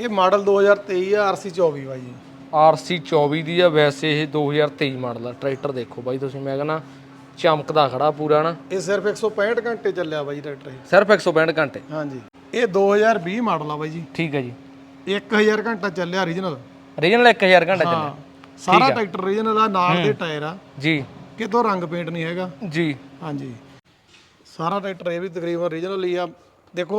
ਇਹ ਮਾਡਲ 2023 ਆ ਆਰਸੀ 24 ਬਾਈ ਜੀ। ਆਰਸੀ 24 ਦੀ ਆ ਵੈਸੇ ਇਹ 2023 ਮਾਡਲ ਆ। ਟਰੈਕਟਰ ਦੇਖੋ ਬਾਈ ਤੁਸੀਂ ਮੈਂ ਕਹਿੰਦਾ ਚਮਕਦਾ ਖੜਾ ਪੂਰਾ ਨਾ। ਇਹ ਸਿਰਫ 165 ਘੰਟੇ ਚੱਲਿਆ ਬਾਈ ਟਰੈਕਟਰ ਇਹ। ਸਿਰਫ 165 ਘੰਟੇ। ਹਾਂਜੀ। ਇਹ 2020 ਮਾਡਲ ਆ ਬਾਈ ਜੀ। ਠੀਕ ਹੈ ਜੀ। 1000 ਘੰਟਾ ਚੱਲਿਆ ਓਰੀਜਨਲ ਰੀਜਨਲ 1000 ਘੰਟਾ ਹਾਂ। ਚੱਲਿਆ ਸਾਰਾ ਟਰੈਕਟਰ ਓਰੀਜਨਲ ਆ ਨਾਲ ਦੇ ਟਾਇਰ ਆ। ਜੀ। ਕਿਤੋਂ ਰੰਗ ਪੇਂਟ ਨਹੀਂ ਹੈਗਾ। ਜੀ। ਹਾਂਜੀ। ਸਾਰਾ ਟਰੈਕਟਰ ਇਹ ਵੀ ਤਕਰੀਬਨ ਓਰੀਜਨਲ ਹੀ ਆ। ਦੇਖੋ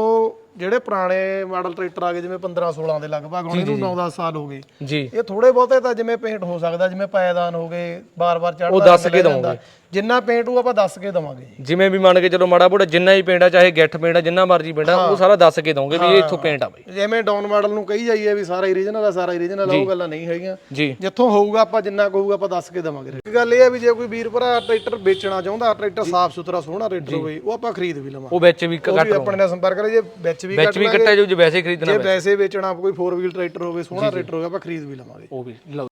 ਜਿਹੜੇ ਪੁਰਾਣੇ ਮਾਡਲ ਟਰੈਕਟਰ ਆ ਗਏ ਜਿਵੇਂ 15 16 ਦੇ ਲਗਭਗ ਹੁਣ ਇਹਨੂੰ 9-10 ਸਾਲ ਹੋ ਗਏ। ਜੀ। ਇਹ ਥੋੜੇ ਬਹੁਤੇ ਤਾਂ ਜਿਵੇਂ ਪੇਂਟ ਹੋ ਸਕਦਾ ਜਿਵੇਂ ਪਾਇਦਾਨ ਹੋ ਗਏ ਬਾਰ-ਬਾਰ ਚੜ੍ਹਦਾ ਉਹ ਦੱਸ ਕੇ ਦਵਾਂਗੇ। ਜਿੰਨਾ ਪੇਂਟ ਉਹ ਆਪਾਂ ਦੱਸ ਕੇ ਦਵਾਂਗੇ ਜਿਵੇਂ ਵੀ ਮੰਨ ਕੇ ਚਲੋ ਮਾੜਾ ਮੋਟਾ ਜਿੰਨਾ ਹੀ ਪਿੰਡ ਆ ਚਾਹੇ ਗਿੱਠ ਪਿੰਡ ਆ ਜਿੰਨਾ ਮਰਜ਼ੀ ਪਿੰਡ ਆ ਉਹ ਸਾਰਾ ਦੱਸ ਕੇ ਦਵਾਂਗੇ ਵੀ ਇਹ ਇੱਥੋਂ ਪਿੰਡ ਆ ਬਾਈ। ਜਿਵੇਂ ਡਾਊਨ ਮਾਡਲ ਨੂੰ ਕਹੀ ਜਾਈਏ ਵੀ ਸਾਰਾ ਓਰੀਜਨਲ ਆ ਸਾਰਾ ਓਰੀਜਨਲ ਆ ਉਹ ਗੱਲਾਂ ਨਹੀਂ ਹੈਗੀਆਂ। ਜਿੱਥੋਂ ਹੋਊਗਾ ਆਪਾਂ ਜਿੰਨਾ ਕਹੂਗਾ ਆਪਾਂ ਦੱਸ ਕੇ ਦਵਾਂਗੇ। ਇੱਕ ਗੱਲ ਇਹ ਆ ਵੀ ਜੇ ਕੋਈ ਵੀਰ ਭਰਾ ਟਰੈਕਟਰ ਵੇਚਣਾ ਚਾਹੁੰਦਾ ਟਰੈਕਟਰ ਸਾਫ਼ ਸੁਥਰਾ ਸੋਹਣਾ ਟਰੈਕਟਰ ਹੋਵੇ ਉਹ ਆਪਾਂ ਖਰੀਦ ਵੀ ਲਵਾਂਗੇ। ਉਹ ਵਿੱਚ ਵੀ ਵੀ ਆਪਣੇ ਨਾਲ ਸੰਪਰਕ ਕਰੇ ਜੇ ਵਿੱਚ ਵੀ ਵਿੱਚ ਵੀ ਕੱਟਿਆ ਜੋ ਜੇ ਵੈਸੇ ਖਰੀਦਣਾ ਜੇ ਵੈਸੇ ਵੇਚਣਾ ਕੋਈ 4 ਵੀਲ ਟਰੈਕਟਰ ਹੋਵੇ ਸੋਹਣਾ ਟਰੈਕਟਰ ਹੋਵੇ ਆਪਾਂ ਖਰੀਦ ਵੀ ਲਵਾਂਗੇ। ਉਹ ਵੀ ਲਓ।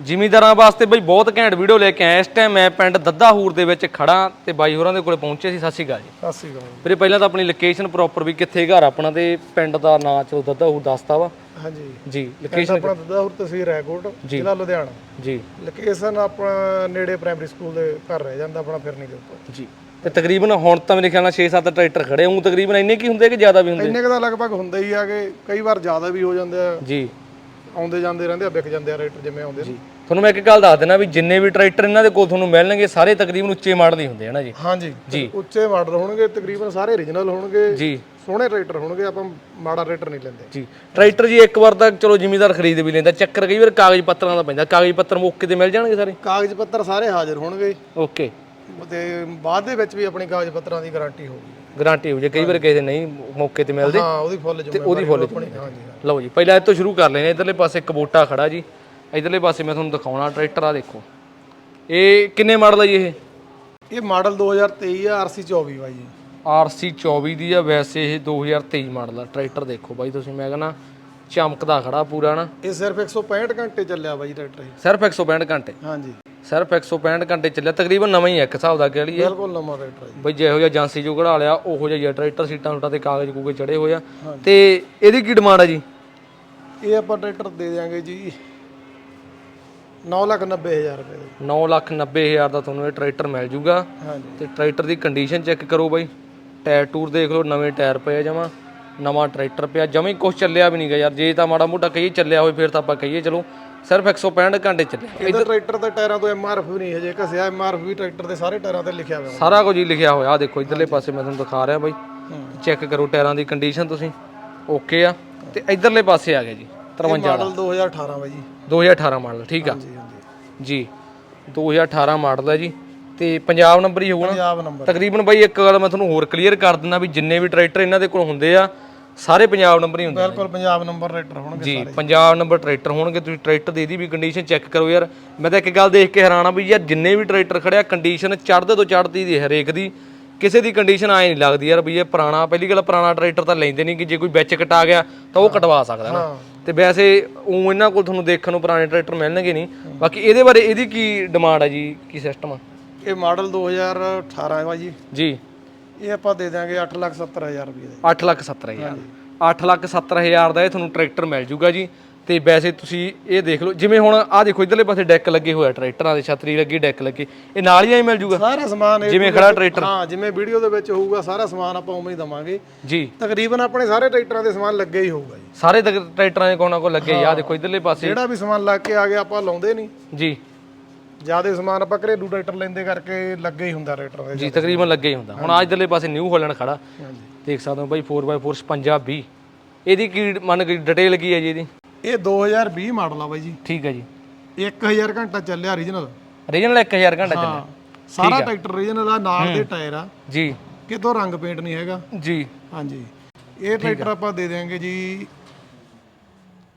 ਜ਼ਿਮੀਂਦਾਰਾਂ ਵਾਸਤੇ ਬਈ ਬਹੁਤ ਘੈਂਟ ਵੀਡੀਓ ਲੈ ਕੇ ਆਇਆ ਇਸ ਟਾਈਮ ਮੈਂ ਪਿੰਡ ਦੱਦਾਹੂਰ ਦੇ ਵਿੱਚ ਖੜਾ ਤੇ ਬਾਈ ਹੋਰਾਂ ਦੇ ਕੋਲੇ ਪਹੁੰਚੇ ਸੀ। ਸਤਿ ਸ਼੍ਰੀ ਅਕਾਲ ਜੀ। ਸਤਿ ਸ਼੍ਰੀ ਅਕਾਲ। ਵੀਰੇ ਪਹਿਲਾਂ ਤਾਂ ਆਪਣੀ ਲੋਕੇਸ਼ਨ ਪ੍ਰੋਪਰ ਵੀ ਕਿੱਥੇ ਘਰ ਆਪਣਾ ਤੇ ਪਿੰਡ ਦਾ ਨਾਂ ਚਲੋ ਦੱਦਾਹੂਰ ਦੱਸਤਾ ਵਾ। ਹਾਂਜੀ। ਜੀ ਲੋਕੇਸ਼ਨ ਆਪਣਾ ਦਦਾਹੂਰ ਤਹਿਸੀਲ ਰੈਕੋਟ ਜ਼ਿਲ੍ਹਾ ਲੁਧਿਆਣਾ। ਜੀ। ਲੋਕੇਸ਼ਨ ਆਪਣਾ ਨੇੜੇ ਪ੍ਰਾਇਮਰੀ ਸਕੂਲ ਦੇ ਘਰ ਰਹਿ ਜਾਂਦਾ ਆਪਣਾ ਫਿਰਨੀ ਦੇ ਉੱਪਰ। ਜੀ। ਤੇ ਤਕਰੀਬਨ ਹੁਣ ਤਾਂ ਮੇਰੇ ਖਿਆਲ ਨਾਲ 6-7 ਟਰੈਕਟਰ ਖੜੇ ਹੋਂ ਤਕਰੀਬਨ ਇੰਨੇ ਕੀ ਹੁੰਦੇ ਕਿ ਜ਼ਿਆਦਾ ਵੀ ਹੁੰਦੇ ਇੰਨੇ ਕੁ ਦਾ ਲਗਭਗ ਹੁੰਦਾ ਹੀ ਆ ਕਿ ਕਈ ਵਾਰ ਜ਼ਿਆਦਾ ਵੀ ਹੋ ਜਾਂਦੇ ਆ। ਜੀ। ਆਉਂਦੇ ਜਾਂਦੇ ਰਹਿੰਦੇ ਆ ਵਿਕ ਜਾਂਦੇ ਆ ਰੇਟਰ ਜਿਵੇਂ ਆਉਂਦੇ ਨੇ। ਤੁਹਾਨੂੰ ਮੈਂ ਇੱਕ ਗੱਲ ਦੱਸ ਦੇਣਾ ਵੀ ਜਿੰਨੇ ਵੀ ਟਰੈਕਟਰ ਇਹਨਾਂ ਦੇ ਕੋਲ ਤੁਹਾਨੂੰ ਮਿਲਣਗੇ ਸਾਰੇ ਤਕਰੀਬਨ ਉੱਚੇ ਮਾਡਲ ਹੀ ਹੁੰਦੇ ਹਨ ਜੀ। ਹਾਂਜੀ। ਜੀ। ਉੱਚੇ ਮਾਡਲ ਹੋਣਗੇ ਤਕਰੀਬਨ ਸਾਰੇ ਓਰੀਜਨਲ ਹੋਣਗੇ ਜੀ। ਸੋਹਣੇ ਟਰੈਕਟਰ ਹੋਣਗੇ ਆਪਾਂ ਮਾੜਾ ਟਰੈਕਟਰ ਨਹੀਂ ਲੈਂਦੇ। ਜੀ। ਟਰੈਕਟਰ ਜੀ ਇੱਕ ਵਾਰ ਤਾਂ ਚਲੋ ਜ਼ਿਮੀਦਾਰ ਖਰੀਦ ਵੀ ਲੈਂਦਾ ਚੱਕਰ ਕਈ ਵਾਰ ਕਾਗਜ਼ ਪੱਤਰਾਂ ਦਾ ਪੈਂਦਾ ਕਾਗਜ਼ ਪੱਤਰ ਮੌਕੇ ਤੇ ਮਿਲ ਜਾਣਗੇ ਸਾਰੇ? ਕਾਗਜ਼ ਪੱਤਰ ਸਾਰੇ ਹਾਜ਼ਰ ਹੋਣਗੇ। ਓਕੇ। ਤੇ ਬਾਅਦ ਦੇ ਵਿੱਚ ਵੀ ਆਪਣੀ ਕਾਗਜ਼ ਪੱਤਰਾਂ ਦੀ ਗਾਰੰਟੀ ਹੋਊਗੀ ਗਾਰੰਟੀ ਹੋ ਜੇ ਕਈ ਵਾਰ ਕਿਸੇ ਨਹੀਂ ਮੌਕੇ ਤੇ ਮਿਲਦੇ ਹਾਂ ਉਹਦੀ ਫੁੱਲ ਜੋ ਉਹਦੀ ਫੁੱਲ ਆਪਣੀ ਹਾਂਜੀ ਹਾਂ। ਲਓ ਜੀ ਪਹਿਲਾਂ ਇਹ ਤੋਂ ਸ਼ੁਰੂ ਕਰ ਲੈਨੇ ਇਧਰਲੇ ਪਾਸੇ ਕਬੋਟਾ ਖੜਾ ਜੀ। ਇਧਰਲੇ ਪਾਸੇ ਮੈਂ ਤੁਹਾਨੂੰ ਦਿਖਾਉਣਾ ਟਰੈਕਟਰ ਆ ਦੇਖੋ। ਇਹ ਕਿੰਨੇ ਮਾਡਲ ਆ ਜੀ ਇਹ? ਇਹ ਮਾਡਲ 2023 ਆ ਆਰਸੀ 24 ਬਾਈ ਜੀ। ਆਰਸੀ 24 ਦੀ ਆ ਵੈਸੇ ਇਹ 2023 ਮਾਡਲ ਆ। ਟਰੈਕਟਰ ਦੇਖੋ ਬਾਈ ਤੁਸੀਂ ਮੈਂ ਕਹਿੰਦਾ ਚਮਕਦਾ ਖੜਾ ਪੂਰਾ ਨਾ ਇਹ ਸਿਰਫ 165 ਘੰਟੇ ਚੱਲਿਆ ਬਾਈ ਟਰੈਕਟਰ। ਇਹ ਸਿਰਫ 165 ਘੰਟੇ। ਹਾਂਜੀ। ਸਿਰਫ 165 ਘੰਟੇ ਚੱਲਿਆ ਤਕਰੀਬਨ ਨਵਾਂ ਹੀ ਹੈ ਇੱਕ ਹਿਸਾਬ ਦਾ ਕਹਿ ਲਈਏ। ਬਿਲਕੁਲ ਨਵਾਂ ਟਰੈਕਟਰ ਹੈ ਬਈ ਜਿਹੋ ਜਿਹਾ ਏਜੰਸੀ ਜੋ ਕਢਾ ਲਿਆ ਉਹੋ ਜਿਹਾ ਹੀ ਟਰੈਕਟਰ ਸੀਟਾਂ ਸੂਟਾਂ ਤੇ ਕਾਗਜ਼ ਕੂਗੇ ਚੜੇ ਹੋਏ ਆ। ਤੇ ਇਹਦੀ ਕੀ ਡਿਮਾਂਡ ਆ ਜੀ? ਇਹ ਆਪਾਂ ਟਰੈਕਟਰ ਦੇ ਦਿਆਂਗੇ ਜੀ 990000 ਰੁਪਏ ਦਾ 9 ਲੱਖ 90 ਹਜ਼ਾਰ ਦਾ ਤੁਹਾਨੂੰ ਇਹ ਟਰੈਕਟਰ ਮਿਲ ਜੂਗਾ। ਹਾਂਜੀ। ਤੇ ਟਰੈਕਟਰ ਦੀ ਕੰਡੀਸ਼ਨ ਚੈੱਕ ਕਰੋ ਬਾਈ। ਟਾਇਰ ਟੂਰ ਦੇਖ ਲਓ ਨਵੇਂ ਟਾਇਰ ਪਏ ਆ ਜਮਾ ਨਵਾਂ ਟਰੈਕਟਰ ਪਿਆ ਜਮੀ ਕੁਛ ਚੱਲਿਆ ਵੀ ਨਹੀਂਗਾ ਯਾਰ। ਜੇ ਤਾਂ ਮਾੜਾ ਮੋਟਾ ਕਹੀਏ ਚੱਲਿਆ ਹੋਵੇ ਫਿਰ ਤਾਂ ਆਪਾਂ ਕਹੀਏ ਚਲੋ ਸਿਰਫ 165 ਘੰਟੇ ਚੱਲਿਆ ਇਹਦਾ ਟਰੈਕਟਰ ਦੇ ਟਾਇਰਾਂ ਤੋਂ ਐਮਆਰਐਫ ਵੀ ਨਹੀਂ ਹਜੇ ਘਸਿਆ ਐਮਆਰਐਫ ਵੀ ਟਰੈਕਟਰ ਦੇ ਸਾਰੇ ਟਾਇਰਾਂ ਤੇ ਲਿਖਿਆ ਹੋਇਆ। ਸਾਰਾ ਕੁਝ ਹੀ ਲਿਖਿਆ ਹੋਇਆ। ਆ ਦੇਖੋ ਇਧਰਲੇ ਪਾਸੇ ਮੈਂ ਤੁਹਾਨੂੰ ਦਿਖਾ ਰਿਹਾ ਬਾਈ। ਚੈੱਕ ਕਰੋ ਟਾਇਰਾਂ ਦੀ ਕੰਡੀਸ਼ਨ ਤੁਸੀਂ। ਓਕੇ ਆ। ਤੇ ਇਧਰਲੇ ਪਾਸੇ ਆ ਗਿਆ ਜੀ 53 ਮਾਡਲ 2018 ਬਾਈ ਜੀ। 2018 ਮਾਡਲ ਠੀਕ ਆ। ਜੀ ਹਾਂਜੀ। ਜੀ 2018 ਮਾਡਲ ਹੈ ਜੀ। ਤੇ ਪੰਜਾਬ ਨੰਬਰ ਹੀ ਹੋਊਗਾ ਨਾ। ਪੰਜਾਬ ਨੰਬਰ। ਤਕਰੀਬਨ ਬਾਈ ਇੱਕ ਗੱਲ ਮੈਂ ਤੁਹਾਨੂੰ ਹੋਰ ਕਲੀਅਰ ਕਰ ਦਿੰਦਾ ਵੀ ਜਿੰਨੇ ਵੀ ਟਰੈਕਟਰ ਇਹਨਾਂ ਦੇ ਕੋਲ ਹੁੰਦੇ ਆ ਸਾਰੇ ਪੰਜਾਬ ਨੰਬਰ ਹੀ ਹੁੰਦੇ ਬਿਲਕੁਲ ਪੰਜਾਬ ਨੰਬਰ ਟਰੈਕਟਰ ਹੋਣਗੇ ਜੀ ਪੰਜਾਬ ਨੰਬਰ ਟਰੈਕਟਰ ਹੋਣਗੇ ਤੁਸੀਂ ਟਰੈਕਟਰ ਦੀ ਇਹਦੀ ਵੀ ਕੰਡੀਸ਼ਨ ਚੈੱਕ ਕਰੋ ਯਾਰ। ਮੈਂ ਤਾਂ ਇੱਕ ਗੱਲ ਦੇਖ ਕੇ ਹੈਰਾਨ ਆ ਵੀ ਯਾਰ ਜਿੰਨੇ ਵੀ ਟਰੈਕਟਰ ਖੜਿਆ ਕੰਡੀਸ਼ਨ ਚੜ੍ਹਦੇ ਤੋਂ ਚੜ੍ਹਦੀ ਦੀ ਹਰੇਕ ਦੀ। ਕਿਸੇ ਦੀ ਕੰਡੀਸ਼ਨ ਆਏ ਨਹੀਂ ਲੱਗਦੀ ਯਾਰ ਵੀ ਇਹ ਪੁਰਾਣਾ ਪਹਿਲੀ ਗੱਲ ਪੁਰਾਣਾ ਟਰੈਕਟਰ ਤਾਂ ਲੈਂਦੇ ਨਹੀਂ ਕਿ ਜੇ ਕੋਈ ਵਿੱਚ ਕਟਾ ਗਿਆ ਤਾਂ ਉਹ ਕਟਵਾ ਸਕਦਾ ਨਾ। ਤੇ ਵੈਸੇ ਉਹ ਇਹਨਾਂ ਕੋਲ ਤੁਹਾਨੂੰ ਦੇਖਣ ਨੂੰ ਪੁਰਾਣੇ ਟਰੈਕਟਰ ਮਿਲਣਗੇ ਨਹੀਂ। ਬਾਕੀ ਇਹਦੇ ਬਾਰੇ ਇਹਦੀ ਕੀ ਡਿਮਾਂਡ ਹੈ ਜੀ ਕੀ ਸਿਸਟਮ ਆ? ਇਹ ਮਾਡਲ 2018 ਹੈ ਬਾਈ ਜੀ। ਜੀ। ਇਹ ਆਪਾਂ ਦੇ ਦਿਆਂਗੇ 870000 ਰੁਪਏ ਦਾ। 8 ਲੱਖ 70 ਹਜ਼ਾਰ। 8 ਲੱਖ 70 ਹਜ਼ਾਰ ਦਾ ਇਹ ਤੁਹਾਨੂੰ ਟਰੈਕਟਰ ਮਿਲ ਜੂਗਾ ਜੀ। ਤੇ ਵੈਸੇ ਤੁਸੀਂ ਇਹ ਦੇਖ ਲਓ ਜਿਵੇਂ ਹੁਣ ਆਹ ਦੇਖੋ ਇਧਰਲੇ ਪਾਸੇ ਡੈਕ ਲੱਗੇ ਹੋਇਆ ਟਰੈਕਟਰਾਂ ਦੇ ਛਤਰੀ ਲੱਗੀ ਡੈਕ ਲੱਗੀ। ਇਹ ਨਾਲ ਹੀ ਐਂ ਮਿਲ ਜੂਗਾ? ਸਾਰਾ ਸਮਾਨ ਇਹ ਜਿਵੇਂ ਖੜਾ ਟਰੈਕਟਰ। ਹਾਂ ਜਿਵੇਂ ਵੀਡੀਓ ਦੇ ਵਿੱਚ ਹੋਊਗਾ ਸਾਰਾ ਸਮਾਨ ਆਪਾਂ ਉਵੇਂ ਹੀ ਦਵਾਂਗੇ। ਜੀ। ਤਕਰੀਬਨ ਆਪਣੇ ਸਾਰੇ ਟਰੈਕਟਰਾਂ ਦੇ ਸਮਾਨ ਲੱਗੇ ਹੀ ਹੋਊਗਾ ਜੀ। ਸਾਰੇ ਤਕ- ਟਰੈਕਟਰਾਂ ਦੇ ਕੋਨਾ ਕੋ ਲੱਗੇ ਆ ਦੇਖੋ ਇਧਰਲੇ ਪਾਸੇ। ਜਿਹੜਾ ਵੀ ਸਮਾਨ ਲੱਗ ਕੇ ਆ ਗਿਆ ਆਪਾਂ ਲਾਉਂਦੇ ਨਹੀਂ। ਜੀ। ਜ਼ਿਆਦਾ ਸਮਾਨ ਆਪਾਂ ਘਰੇਲੂ ਟਰੈਕਟਰ ਲੈਂਦੇ ਕਰਕੇ ਲੱਗੇ ਹੀ ਹੁੰਦਾ ਟਰੈਕਟਰ ਦੇ ਜੀ ਤਕਰੀਬਨ ਲੱਗੇ ਹੀ ਹੁੰਦਾ। ਹੁਣ ਆ ਇਧਰਲੇ ਪਾਸੇ ਨਿਊ ਹੋਲੈਂਡ ਖੜਾ। ਹਾਂਜੀ। ਦੇਖ ਸਕਦੇ ਹੋ ਬਾਈ 4x4 56 20 ਇਹਦੀ ਕੀ ਮੰਨ ਕੇ ਡਿਟੇਲ ਕੀ ਹੈ ਜੀ ਇਹਦੀ? ਇਹ 2020 ਮਾਡਲ ਆ ਬਾਈ ਜੀ। ਠੀਕ ਹੈ ਜੀ। 1000 ਘੰਟਾ ਚੱਲਿਆ ਓਰੀਜਨਲ ਰੀਜਨਲ 1000 ਘੰਟਾ ਚੱਲਿਆ। ਸਾਰਾ ਟਰੈਕਟਰ ਓਰੀਜਨਲ ਆ ਨਾਲ ਦੇ ਟਾਇਰ ਆ। ਜੀ। ਕਿਤੋਂ ਰੰਗ ਪੇਂਟ ਨਹੀਂ ਹੈਗਾ। ਜੀ। ਹਾਂਜੀ। ਇਹ ਟਰੈਕਟਰ ਆਪਾਂ ਦੇ ਦਿਆਂਗੇ ਜੀ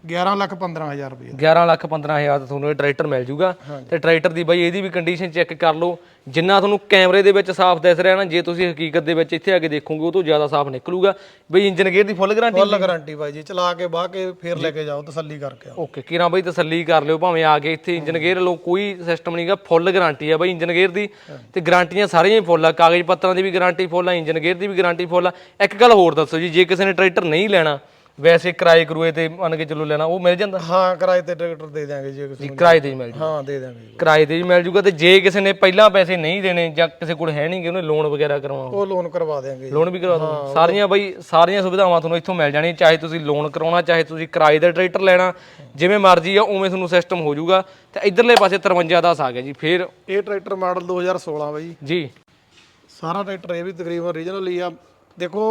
11 ਲੱਖ 15000 ਰੁਪਏ। 11 ਲੱਖ 15 ਹਜ਼ਾਰ ਦਾ ਤੁਹਾਨੂੰ ਇਹ ਟਰੈਕਟਰ ਮਿਲ ਜੂਗਾ। ਤੇ ਟਰੈਕਟਰ ਦੀ ਬਾਈ ਇਹਦੀ ਵੀ ਕੰਡੀਸ਼ਨ ਚੈੱਕ ਕਰ ਲਓ। ਜਿੰਨਾ ਤੁਹਾਨੂੰ ਕੈਮਰੇ ਦੇ ਵਿੱਚ ਸਾਫ਼ ਦਿਸ ਰਿਹਾ ਨਾ ਜੇ ਤੁਸੀਂ ਹਕੀਕਤ ਦੇ ਵਿੱਚ ਇੱਥੇ ਆ ਕੇ ਦੇਖੋਗੇ ਉਹ ਤੋਂ ਜ਼ਿਆਦਾ ਸਾਫ਼ ਨਿਕਲੂਗਾ। ਬਈ ਇੰਜਨ ਗੇਅਰ ਦੀ ਫੁੱਲ ਗਾਰੰਟੀ ਫੁੱਲ ਗਾਰੰਟੀ ਬਾਈ ਜੀ ਚਲਾ ਕੇ ਬਾਹ ਕੇ ਫੇਰ ਲੈ ਕੇ ਜਾਓ ਤਸੱਲੀ ਕਰਕੇ ਆਓ। ਓਕੇ ਕਿਰਾਂ ਬਾਈ ਤਸੱਲੀ ਕਰ ਲਿਓ ਭਾਵੇਂ ਆ ਕੇ ਇੱਥੇ ਇੰਜਨ ਗੇਅਰ ਲੋ ਕੋਈ ਸਿਸਟਮ ਨਹੀਂਗਾ ਫੁੱਲ ਗਾਰੰਟੀ ਆ ਬਾਈ ਇੰਜਨ ਗੇਅਰ ਦੀ। ਤੇ ਗਾਰੰਟੀਆਂ ਸਾਰੀਆਂ ਹੀ ਫੁੱਲ ਆ ਕਾਗਜ਼ ਪੱਤਰਾਂ ਦੀ ਵੀ ਗਾਰੰਟੀ ਫੁੱਲ ਆ ਇੰਜਨ ਗੇਅਰ ਦੀ ਵੀ ਗਾਰੰਟੀ ਫੁੱਲ ਆ। ਇੱਕ ਗੱਲ ਹੋਰ ਦੱਸੋ ਜੀ ਜੇ ਕਿਸੇ ਨੇ ਟਰੈਕਟਰ ਨਹੀਂ ਲੈਣਾ ਵੈਸੇ ਕਿਰਾਏ ਕਰੂਏ ਤੇ ਮੰਨ ਕੇ ਚੱਲੋ ਲੈਣਾ ਉਹ ਮਿਲ ਜਾਂਦਾ। ਹਾਂ ਕਿਰਾਏ ਤੇ ਟਰੈਕਟਰ ਦੇ ਦਿਆਂਗੇ ਜੇ ਕਿਸੇ ਜੀ ਨੂੰ ਕਿਰਾਏ ਤੇ ਹੀ ਮਿਲ ਜੂ। ਹਾਂ ਦੇ ਦਿਆਂਗੇ ਜੀ। ਕਿਰਾਏ ਤੇ ਵੀ ਮਿਲ ਜੂਗਾ ਤੇ ਜੇ ਕਿਸੇ ਨੇ ਪਹਿਲਾਂ ਪੈਸੇ ਨਹੀਂ ਦੇਣੇ ਜਾਂ ਕਿਸੇ ਕੋਲ ਹੈ ਨਹੀਂ ਕਿ ਉਹਨੇ ਲੋਨ ਵਗੈਰਾ ਕਰਵਾਉਣਾ। ਉਹ ਲੋਨ ਕਰਵਾ ਦਿਆਂਗੇ ਜੀ। ਲੋਨ ਵੀ ਕਰਵਾ ਦੋ ਸਾਰੀਆਂ ਬਈ ਸਾਰੀਆਂ ਸੁਵਿਧਾਵਾਂ ਤੁਹਾਨੂੰ ਇੱਥੋਂ ਮਿਲ ਜਾਣੀਆਂ ਚਾਹੇ ਤੁਸੀਂ ਲੋਨ ਕਰਾਉਣਾ ਚਾਹੇ ਤੁਸੀਂ ਕਿਰਾਏ ਦਾ ਟਰੈਕਟਰ ਲੈਣਾ ਜਿਵੇਂ ਮਰਜ਼ੀ ਆ ਉਵੇਂ ਤੁਹਾਨੂੰ ਸਿਸਟਮ ਹੋ ਜਾਊਗਾ ਤੇ ਇਧਰਲੇ ਪਾਸੇ 53 10 ਆ ਗਿਆ ਜੀ ਫਿਰ ਇਹ ਟਰੈਕਟਰ ਮਾਡਲ 2016 ਬਾਈ। ਜੀ। ਸਾਰਾ ਟਰੈਕਟਰ ਇਹ ਵੀ ਤਕਰੀਬਨ ਓਰੀਜਨਲ ਹੀ ਆ। ਦੇਖੋ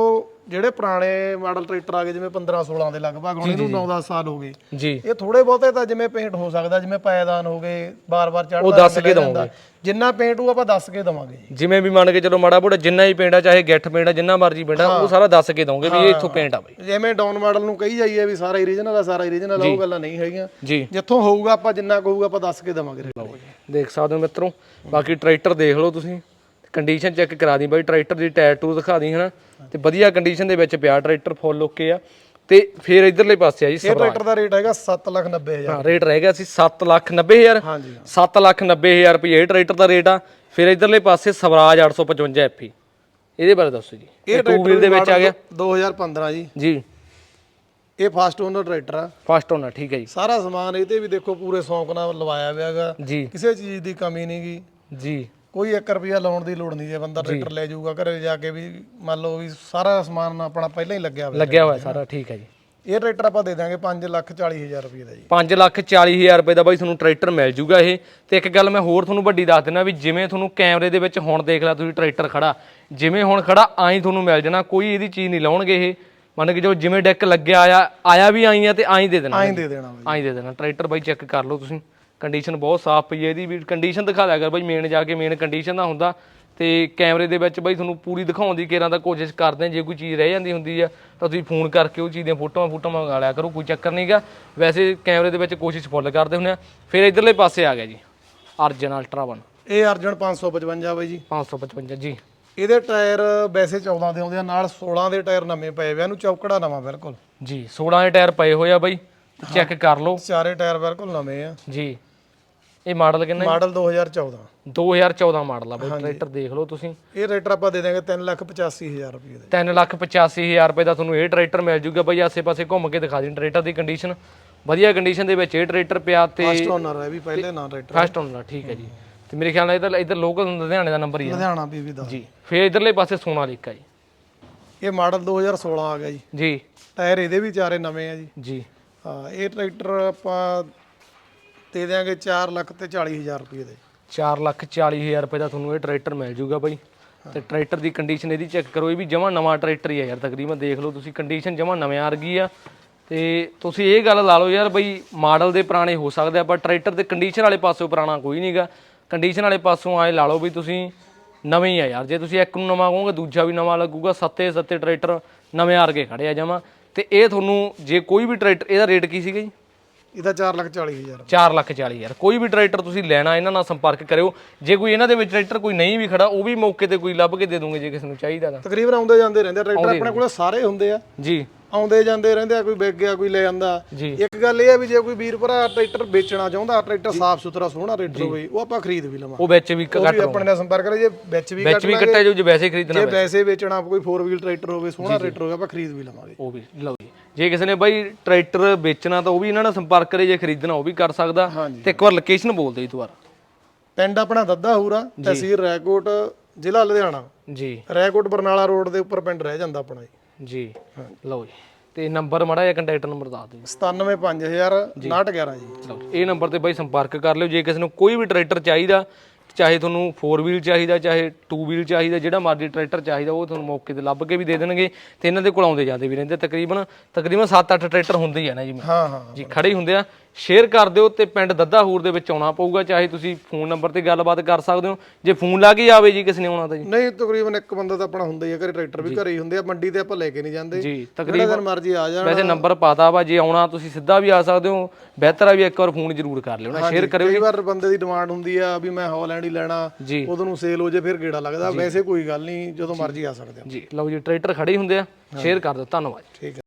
ਜਿਹੜੇ ਪੁਰਾਣੇ ਮਾਡਲ ਟਰੈਕਟਰ ਆ ਗਏ ਜਿਵੇਂ 15 16 ਦੇ ਲਗਭਗ ਹੁਣ ਇਹਨੂੰ 9-10 ਸਾਲ ਹੋ ਗਏ। ਜੀ। ਇਹ ਥੋੜੇ ਬਹੁਤੇ ਤਾਂ ਜਿਵੇਂ ਪੇਂਟ ਹੋ ਸਕਦਾ ਜਿਵੇਂ ਪਾਇਦਾਨ ਹੋ ਗਏ ਬਾਰ-ਬਾਰ ਚੜ੍ਹਦਾ ਉਹ ਦੱਸ ਕੇ ਦਵਾਂਗੇ। ਜਿੰਨਾ ਪੇਂਟ ਉਹ ਆਪਾਂ ਦੱਸ ਕੇ ਦਵਾਂਗੇ ਜੀ। ਜਿਵੇਂ ਵੀ ਮੰਨ ਕੇ ਚਲੋ ਮਾੜਾ ਮੋਟਾ ਜਿੰਨਾ ਹੀ ਪਿੰਡ ਆ ਚਾਹੇ ਗਿੱਠ ਪਿੰਡ ਆ ਜਿੰਨਾ ਮਰਜ਼ੀ ਪਿੰਡ ਆ ਉਹ ਸਾਰਾ ਦੱਸ ਕੇ ਦਵਾਂਗੇ ਵੀ ਇਹ ਇੱਥੋਂ ਪਿੰਡ ਆ ਬਈ। ਜਿਵੇਂ ਡਾਊਨ ਮਾਡਲ ਨੂੰ ਕਹੀ ਜਾਈਏ ਵੀ ਸਾਰਾ ਓਰੀਜਨਲ ਆ ਸਾਰਾ ਓਰੀਜਨਲ ਆ ਉਹ ਗੱਲਾਂ ਨਹੀਂ ਹੈਗੀਆਂ। ਜੀ। ਜਿੱਥੋਂ ਹੋਊਗਾ ਆਪਾਂ ਜਿੰਨਾ ਕਹੂਗਾ ਆਪਾਂ ਦੱਸ ਕੇ ਦਵਾਂਗੇ ਦੇਖ ਸਕਦੇ ਹੋ ਮਿੱਤਰੋ ਬਾਕੀ ਟਰੈਕਟਰ ਦੇਖ ਲਓ ਤੁਸੀਂ। ਕੰਡੀਸ਼ਨ ਚੈੱਕ ਕਰਾ ਦੀ ਬਾਈ ਟਰੈਕਟਰ ਦੀ ਟਾਇਰ ਟੂਰ ਦਿਖਾ ਦੀ ਹਨਾ? ਤੇ ਵਧੀਆ ਕੰਡੀਸ਼ਨ ਦੇ ਵਿੱਚ ਪਿਆ ਟਰੈਕਟਰ ਫੁੱਲ ਓਕੇ ਆ। ਤੇ ਫਿਰ ਇਧਰਲੇ ਪਾਸੇ ਆ ਜੀ ਇਹ ਟਰੈਕਟਰ ਦਾ ਰੇਟ ਹੈਗਾ 790000 ਹਾਂ ਰੇਟ ਰਹਿ ਗਿਆ ਸੀ 7 ਲੱਖ 90 ਹਜ਼ਾਰ। ਹਾਂਜੀ 7 ਲੱਖ 90 ਹਜ਼ਾਰ ਰੁਪਏ ਇਹ ਟਰੈਕਟਰ ਦਾ ਰੇਟ ਆ। ਫਿਰ ਇਧਰਲੇ ਪਾਸੇ ਸਵਰਾਜ 855 ਐਫਈ ਇਹਦੇ ਬਾਰੇ ਦੱਸੋ ਜੀ। ਇਹ ਟੂ ਵੀਲ ਦੇ ਵਿੱਚ ਆ ਗਿਆ। 2015 ਜੀ। ਜੀ। ਇਹ ਫਾਸਟ ਓਨਰ ਟਰੈਕਟਰ ਆ। ਫਸਟ ਓਨਰ ਠੀਕ ਹੈ ਜੀ। ਸਾਰਾ ਸਮਾਨ ਇਹ ਤੇ ਵੀ ਦੇਖੋ ਪੂਰੇ ਸ਼ੌਂਕ ਨਾਲ ਲਵਾਇਆ ਹੋਇਆ ਹੈਗਾ। ਜੀ। ਕਿਸੇ ਚੀਜ਼ ਦੀ ਕਮੀ ਨਹੀਂਗੀ ਜੀ। ਕੋਈ 1 ਰੁਪਿਆ ਲਾਉਣ ਦੀ ਲੋੜ ਨਹੀਂ ਜੇ ਬੰਦਾ ਟਰੈਕਟਰ ਲੈ ਜਾਊਗਾ ਘਰੇ ਜਾ ਕੇ ਵੀ ਮੰਨ ਲਓ ਵੀ ਸਾਰਾ ਸਮਾਨ ਆਪਣਾ ਪਹਿਲਾਂ ਹੀ ਲੱਗਿਆ ਹੋਇਆ ਲੱਗਿਆ ਹੋਇਆ ਸਾਰਾ ਠੀਕ ਹੈ ਜੀ। ਇਹ ਟਰੈਕਟਰ ਆਪਾਂ ਦੇ ਦਾਂਗੇ 5 ਲੱਖ 40 ਹਜ਼ਾਰ ਰੁਪਏ ਦਾ ਜੀ। 5 ਲੱਖ 40 ਹਜ਼ਾਰ ਰੁਪਏ ਦਾ ਬਾਈ ਤੁਹਾਨੂੰ ਟਰੈਕਟਰ ਮਿਲ ਜੂਗਾ ਇਹ। ਤੇ ਇੱਕ ਗੱਲ ਮੈਂ ਹੋਰ ਤੁਹਾਨੂੰ ਵੱਡੀ ਦੱਸ ਦਿੰਦਾ ਵੀ ਜਿਵੇਂ ਤੁਹਾਨੂੰ ਕੈਮਰੇ ਦੇ ਵਿੱਚ ਹੁਣ ਦੇਖ ਲਿਆ ਤੁਸੀਂ ਟਰੈਕਟਰ ਖੜਾ ਜਿਵੇਂ ਹੁਣ ਖੜਾ ਆਈ ਤੁਹਾਨੂੰ ਮਿਲ ਜਾਣਾ ਕੋਈ ਇਹਦੀ ਚੀਜ਼ ਨਹੀਂ ਲਾਉਣਗੇ ਇਹ। ਮੰਨ ਕੇ ਜੋ ਜਿਵੇਂ ਡੈਕ ਲੱਗਿਆ ਆਇਆ ਆਇਆ ਵੀ ਆਈ ਆ ਤੇ ਆਈ ਦੇ ਦੇਣਾ ਐਂ ਦੇ ਦੇਣਾ ਆਈ ਦੇ ਦੇਣਾ ਟਰੈਕਟਰ ਬਾਈ ਚੈੱਕ ਕਰ ਲਓ ਤੁਸੀਂ। ਕੰਡੀਸ਼ਨ ਬਹੁਤ ਸਾਫ਼ ਪਈ ਹੈ ਇਹਦੀ ਵੀ ਕੰਡੀਸ਼ਨ ਦਿਖਾ ਦਿਆ ਕਰ ਬਾਈ ਮੇਨ ਜਾ ਕੇ ਮੇਨ ਕੰਡੀਸ਼ਨ ਦਾ ਹੁੰਦਾ। ਤੇ ਕੈਮਰੇ ਦੇ ਵਿੱਚ ਬਾਈ ਤੁਹਾਨੂੰ ਪੂਰੀ ਦਿਖਾਉਣ ਦੀ ਕੇਰਾਂ ਦਾ ਕੋਸ਼ਿਸ਼ ਕਰਦੇ ਜੇ ਕੋਈ ਚੀਜ਼ ਰਹਿ ਜਾਂਦੀ ਹੁੰਦੀ ਆ ਤਾਂ ਤੁਸੀਂ ਫੋਨ ਕਰਕੇ ਉਹ ਚੀਜ਼ ਦੀਆਂ ਫੋਟੋਆਂ ਫੋਟੋਆਂ ਮੰਗਾ ਲਿਆ ਕਰੋ ਕੋਈ ਚੱਕਰ ਨਹੀਂਗਾ ਵੈਸੇ ਕੈਮਰੇ ਦੇ ਵਿੱਚ ਕੋਸ਼ਿਸ਼ ਫੁੱਲ ਕਰਦੇ ਹੁੰਦੇ ਆ ਫਿਰ ਇਧਰਲੇ ਪਾਸੇ ਆ ਗਿਆ ਜੀ ਅਰਜਨ ਅਲਟਰਾ 1 ਇਹ ਅਰਜਨ 555 ਬਾਈ ਜੀ। 555 ਜੀ। ਇਹਦੇ ਟਾਇਰ ਵੈਸੇ 14 ਦੇ ਆਉਂਦੇ ਆ ਨਾਲ 16 ਦੇ ਟਾਇਰ ਨਵੇਂ ਪਏ ਹੋਏ ਆ ਇਹਨੂੰ ਚੌਕੜਾ ਨਵਾਂ ਬਿਲਕੁਲ। ਜੀ 16 ਦੇ ਟਾਇਰ ਪਏ ਹੋਏ ਆ ਬਾਈ ਚੈੱਕ ਕਰ ਲਓ। ਚਾਰੇ ਟਾਇਰ ਬਿਲਕੁਲ ਨਵੇਂ ਆ। ਜੀ। ਇਹ ਮਾਡਲ ਕਿੰਨਾ ਮਾਡਲ 2014 2014 ਮਾਡਲ ਆ ਬਾਈ ਟਰੈਕਟਰ ਦੇਖ ਲਓ ਤੁਸੀਂ। ਇਹ ਟਰੈਕਟਰ ਆਪਾਂ ਦੇ ਦਾਂਗੇ 385000 ਰੁਪਏ ਦਾ। ਤਿੰਨ ਲੱਖ ਪਚਾਸੀ ਹਜ਼ਾਰ ਰੁਪਏ ਦਾ ਤੁਹਾਨੂੰ ਇਹ ਟਰੈਕਟਰ ਮਿਲ ਜੂਗਾ ਬਈ ਆਸੇ-ਪਾਸੇ ਘੁੰਮ ਕੇ ਦਿਖਾ ਦੇਣ ਟਰੈਕਟਰ ਦੀ ਕੰਡੀਸ਼ਨ ਵਧੀਆ ਕੰਡੀਸ਼ਨ ਦੇ ਵਿੱਚ ਇਹ ਟਰੈਕਟਰ ਪਿਆ ਤੇ ਫਸਟ ਓਨਰ ਹੈ ਵੀ ਪਹਿਲੇ ਨਾਂ ਟਰੈਕਟਰ। ਫਸਟ ਓਨਰ ਠੀਕ ਹੈ ਜੀ। ਤੇ ਮੇਰੇ ਖਿਆਲ ਨਾਲ ਇਧਰ ਇਧਰ ਲੋਕਲ ਲੁਧਿਆਣੇ ਦਾ ਨੰਬਰ ਹੀ ਹੈ। ਲੁਧਿਆਣਾ ਪੀਵੀ ਦਾ ਜੀ ਫਿਰ ਇਧਰਲੇ ਪਾਸੇ ਸੋਨਾਲੀਕਾ ਜੀ। ਇਹ ਮਾਡਲ 2016 ਆ ਗਿਆ ਜੀ। ਜੀ। ਟਾਇਰ ਇਹਦੇ ਵੀ ਚਾਰੇ ਨਵੇਂ ਆ ਜੀ। ਜੀ। ਹਾਂ ਇਹ ਟਰੈਕਟਰ ਆਪਾਂ ਦੇ ਦਿਆਂਗੇ 4 ਲੱਖ ਤੇ 40000 ਰੁਪਏ ਦੇ। 4 ਲੱਖ 40 ਹਜ਼ਾਰ ਰੁਪਏ ਦਾ ਤੁਹਾਨੂੰ ਇਹ ਟਰੈਕਟਰ ਮਿਲ ਜੂਗਾ ਬਾਈ। ਤੇ ਟਰੈਕਟਰ ਦੀ ਕੰਡੀਸ਼ਨ ਇਹਦੀ ਚੈੱਕ ਕਰੋ, ਇਹ ਵੀ ਜਮਾ ਨਵਾਂ ਟਰੈਕਟਰ ਹੀ ਹੈ ਯਾਰ, ਤਕਰੀਬਨ ਦੇਖ ਲਓ ਤੁਸੀਂ ਕੰਡੀਸ਼ਨ ਜਮਾ ਨਵੇਂ ਆ ਗਈ ਆ। ਤੇ ਤੁਸੀਂ ਇਹ ਗੱਲ ਲਾ ਲਓ ਯਾਰ ਬਈ, ਮਾਡਲ ਦੇ ਪੁਰਾਣੇ ਹੋ ਸਕਦੇ ਆ, ਪਰ ਟਰੈਕਟਰ ਦੇ ਕੰਡੀਸ਼ਨ ਵਾਲੇ ਪਾਸੋਂ ਪੁਰਾਣਾ ਕੋਈ ਨਹੀਂਗਾ ਕੰਡੀਸ਼ਨ ਵਾਲੇ ਪਾਸੋਂ ਆਏ ਲਾ ਲਓ ਵੀ ਤੁਸੀਂ ਨਵੇਂ ਹੀ ਆ ਯਾਰ, ਜੇ ਤੁਸੀਂ ਇੱਕ ਨੂੰ ਨਵਾਂ ਕਹੋਗੇ, ਦੂਜਾ ਵੀ ਨਵਾਂ ਲੱਗੂਗਾ, ਸੱਤੇ ਸੱਤੇ ਟਰੈਕਟਰ ਨਵੇਂ ਆਰਗੇ ਖੜੇ ਆ ਜਮਾ। ਤੇ ਇਹ ਤੁਹਾਨੂੰ ਜੇ ਕੋਈ ਵੀ ਟਰੈਕਟਰ, ਇਹਦਾ ਰੇਟ ਕੀ ਸੀਗਾ ਜੀ? ਇਹਦਾ 4 ਲੱਖ 40000 4 ਲੱਖ 40 ਹਜ਼ਾਰ। ਕੋਈ ਵੀ ਟਰੈਕਟਰ ਤੁਸੀਂ ਲੈਣਾ ਇਹਨਾਂ ਨਾਲ ਸੰਪਰਕ ਕਰਿਓ। ਜੇ ਕੋਈ ਇਹਨਾਂ ਦੇ ਵਿੱਚ ਟਰੈਕਟਰ ਕੋਈ ਨਹੀਂ ਵੀ ਖੜਾ ਉਹ ਵੀ ਮੌਕੇ ਤੇ ਕੋਈ ਲੱਭ ਕੇ ਦੇ ਦੂੰਗੇ ਜੇ ਕਿਸੇ ਨੂੰ ਚਾਹੀਦਾ ਤਾਂ। ਤਕਰੀਬਨ ਆਉਂਦੇ ਜਾਂਦੇ ਰਹਿੰਦੇ ਆ ਟਰੈਕਟਰ ਆਪਣੇ ਕੋਲੇ ਸਾਰੇ ਹੁੰਦੇ ਆ। ਜੀ। ਆਉਂਦੇ ਜਾਂਦੇ ਰਹਿੰਦੇ ਆ ਕੋਈ ਵਿਕ ਗਿਆ ਕੋਈ ਲੈ ਜਾਂਦਾ। ਇੱਕ ਗੱਲ ਇਹ ਆ ਵੀ ਜੇ ਕੋਈ ਵੀਰ ਭਰਾ ਟਰੈਕਟਰ ਵੇਚਣਾ ਚਾਹੁੰਦਾ ਟਰੈਕਟਰ ਸਾਫ਼ ਸੁਥਰਾ ਸੋਹਣਾ ਟਰੈਕਟਰ ਹੋਵੇ ਉਹ ਆਪਾਂ ਖਰੀਦ ਵੀ ਲਵਾਂ ਉਹ ਵਿੱਚ ਵੀ ਕ- ਉਹ ਵੀ ਆਪਣੇ ਨਾਲ ਸੰਪਰਕ ਕਰੇ ਜੇ ਵਿੱਚ ਵੀ ਵਿੱਚ ਵੀ ਕੱਟਿਆ ਜੋ ਜੇ ਵੈਸੇ ਖਰੀਦਣਾ ਜੇ ਵੈਸੇ ਵੇਚਣਾ ਕੋਈ 4 ਵੀਲ ਟਰੈਕਟਰ ਹੋਵੇ ਸੋਹਣਾ ਟਰੈਕਟਰ ਹੋਵੇ ਆਪਾਂ ਖਰੀਦ ਵੀ ਲਵਾਂਗੇ। ਉਹ ਵੀ ਲਓ ਜੀ। ਜੇ ਕਿਸੇ ਨੇ ਬਾਈ ਟਰੈਕਟਰ ਵੇਚਣਾ ਤਾਂ ਉਹ ਵੀ ਇਹਨਾਂ ਨਾਲ ਸੰਪਰਕ ਕਰੇ ਜੇ ਖਰੀਦਣਾ ਉਹ ਵੀ ਕਰ ਸਕਦਾ। ਤੇ ਇੱਕ ਵਾਰ ਲੋਕੇਸ਼ਨ ਬੋਲ ਜੀ ਦੁਬਾਰਾ। ਪਿੰਡ ਆਪਣਾ ਦੱਦਾ ਹੂਰਾ ਤਹਿਸੀਲ ਰੈਕੋਟ ਜ਼ਿਲ੍ਹਾ ਲੁਧਿਆਣਾ। ਜੀ। ਰੈਕੋਟ ਬਰਨਾਲਾ ਰੋਡ ਦੇ ਉੱਪਰ ਪਿੰਡ ਰਹਿ ਜਾਂਦਾ ਆਪਣਾ ਜੀ। ਜੀ। ਲਓ ਜੀ। ਤੇ ਨੰਬਰ ਮੜਾ ਜਾਂ ਕੰਟੈਕਟ ਨੰਬਰ ਦੱਸ ਦਿਓ। 97500 911 ਜੀ। ਲਓ ਜੀ। ਇਹ ਨੰਬਰ ਤੇ ਬਾਈ ਸੰਪਰਕ ਕਰ ਲਿਓ। ਜੇ ਕਿਸੇ ਨੂੰ ਕੋਈ ਵੀ ਟਰੈਕਟਰ ਚਾਹੀਦਾ ਚਾਹੇ ਤੁਹਾਨੂੰ 4 ਵੀਲ ਚਾਹੀਦਾ ਚਾਹੇ 2 ਵੀਲ ਚਾਹੀਦਾ ਜਿਹੜਾ ਮਰਜ਼ੀ ਟਰੈਕਟਰ ਚਾਹੀਦਾ ਉਹ ਤੁਹਾਨੂੰ ਮੌਕੇ ਤੇ ਲੱਭ ਕੇ ਵੀ ਦੇ ਦੇਣਗੇ। ਤੇ ਇਹਨਾਂ ਦੇ ਕੋਲ ਆਉਂਦੇ ਜਾਂਦੇ ਵੀ ਰਹਿੰਦੇ। ਤਕਰੀਬਨ ਤਕਰੀਬਨ 7-8 ਟਰੈਕਟਰ ਹੁੰਦੇ ਹੀ ਆ ਨਾ ਜੀ। ਹਾਂ ਹਾਂ। ਜੀ ਖੜੇ ਹੀ ਹੁੰਦੇ ਆ। ਸ਼ੇਅਰ ਕਰ ਦਿਓ ਤੇ ਪਿੰਡ ਦੱਦਾਹੂਰ ਦੇ ਵਿੱਚ ਆਉਣਾ ਪਊਗਾ ਚਾਹੇ ਤੁਸੀਂ ਫੋਨ ਨੰਬਰ ਤੇ ਗੱਲਬਾਤ ਕਰ ਸਕਦੇ ਹੋ। ਜੇ ਫੋਨ ਲਾ ਕੇ ਆਵੇ ਜੀ ਕਿਸੇ ਨੇ ਆਉਣਾ ਤਾਂ ਜੀ। ਨਹੀਂ ਤਕਰੀਬਨ ਇੱਕ ਬੰਦਾ ਤਾਂ ਆਪਣਾ ਹੁੰਦਾ ਹੀ ਆ ਘਰੇ ਟਰੈਕਟਰ ਵੀ ਘਰੇ ਹੀ ਹੁੰਦੇ ਆ ਮੰਡੀ ਤੇ ਆਪਾਂ ਲੈ ਕੇ ਨਹੀਂ ਜਾਂਦੇ। ਜੀ ਤਕਰੀਬਨ ਦਿਨ ਮਰਜ਼ੀ ਆ ਜਾਣ। ਵੈਸੇ ਨੰਬਰ ਪਾਤਾ ਵਾ ਜੇ ਆਉਣਾ ਤੁਸੀਂ ਸਿੱਧਾ ਵੀ ਆ ਸਕਦੇ ਹੋ ਬਿਹਤਰ ਆ ਵੀ ਇੱਕ ਵਾਰ ਫੋਨ ਜ਼ਰੂਰ ਕਰ ਲਿਓ ਨਾ ਸ਼ੇਅਰ ਕਰਿਓ ਕਈ ਵਾਰ ਬੰਦੇ ਦੀ ਡਿਮਾਂਡ ਹੁੰਦੀ ਆ ਵੀ ਮੈਂ ਹਾਲੈਂਡ ਹੀ ਲੈਣਾ ਉਦੋਂ ਨੂੰ ਸੇਲ ਹੋ ਜੇ ਫਿਰ ਗੇੜਾ ਲੱਗਦਾ ਵੈਸੇ ਕੋਈ ਗੱਲ ਨਹੀਂ ਜਦੋਂ ਮਰਜ਼ੀ ਆ ਸਕਦੇ ਆ ਜੀ ਲਓ ਜੀ ਟਰੈਕਟਰ ਖੜੇ ਹੀ ਹੁੰਦੇ ਆ ਸ਼ੇਅਰ ਕਰ ਦਿਓ ਧੰਨਵਾਦ। ਠੀਕ ਹੈ।